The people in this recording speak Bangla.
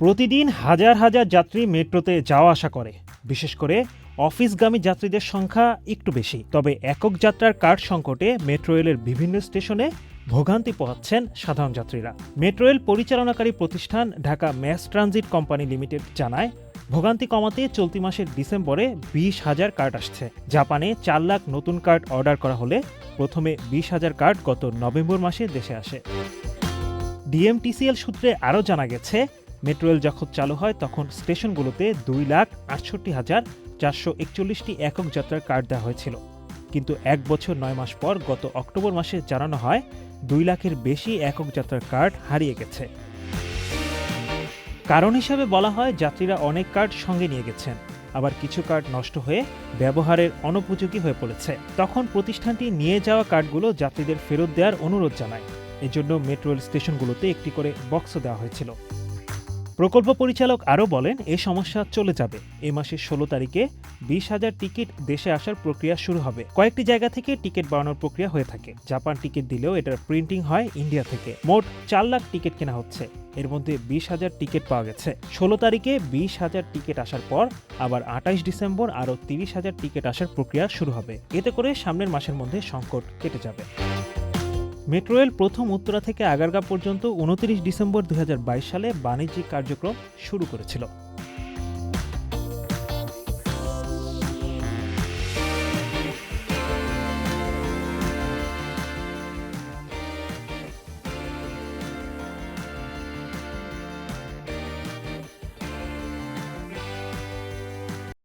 প্রতিদিন হাজার হাজার যাত্রী মেট্রোতে যাওয়া আসা করে। বিশেষ করে অফিসগামী যাত্রীদের সংখ্যা একটু বেশি। তবে একক যাত্রার কার্ড সংকটে মেট্রো রেলের বিভিন্ন স্টেশনে ভোগান্তি পোহাচ্ছেন সাধারণ যাত্রীরা। মেট্রো রেল পরিচালনাকারী প্রতিষ্ঠান Dhaka mass transit company limited জানায়, ভোগান্তি কমাতে চলতি মাসের ডিসেম্বরে বিশ হাজার কার্ড আসছে। জাপানে চার লাখ নতুন কার্ড অর্ডার করা হলে প্রথমে বিশ হাজার কার্ড গত নভেম্বর মাসে দেশে আসে। ডিএমটিসিএল সূত্রে আরও জানা গেছে মেট্রো রেল যখন চালু হয়, তখন স্টেশনগুলোতে দুই লাখ আটষট্টি হাজার চারশো একচল্লিশটি একক যাত্রার কার্ড দেওয়া হয়েছিল। কিন্তু এক বছর নয় মাস পর গত অক্টোবর মাসে জানানো হয়, দুই লাখের বেশি একক যাত্রার কার্ড হারিয়ে গেছে। কারণ হিসাবে বলা হয়, যাত্রীরা অনেক কার্ড সঙ্গে নিয়ে গেছেন। আবার কিছু কার্ড নষ্ট হয়ে ব্যবহারের অনুপযোগী হয়ে পড়েছে। তখন প্রতিষ্ঠানটি নিয়ে যাওয়া কার্ডগুলো যাত্রীদের ফেরত দেওয়ার অনুরোধ জানায়। এজন্য মেট্রো রেল স্টেশনগুলোতে একটি করে বক্সও দেওয়া হয়েছিল। প্রকল্প পরিচালক আরও বলেন, এ সমস্যা চলে যাবে। এ মাসের ষোলো তারিখে বিশ হাজার টিকিট দেশে আসার প্রক্রিয়া শুরু হবে। কয়েকটি জায়গা থেকে টিকিট বানানোর প্রক্রিয়া হয়ে থাকে। জাপান টিকিট দিলেও এটার প্রিন্টিং হয় ইন্ডিয়া থেকে। মোট চার লাখ টিকিট কেনা হচ্ছে। এর মধ্যে বিশ হাজার টিকিট পাওয়া গেছে। ষোলো তারিখে বিশ হাজার টিকিট আসার পর আবার আঠাইশ ডিসেম্বর আরও তিরিশ হাজার টিকিট আসার প্রক্রিয়া শুরু হবে। এতে করে সামনের মাসের মধ্যে সংকট কেটে যাবে। মেট্রো রেল প্রথম উত্তরা থেকে আগারগা পর্যন্ত উনত্রিশ ডিসেম্বর দু হাজার বাইশ সালে বাণিজ্যিক কার্যক্রম শুরু করেছিল।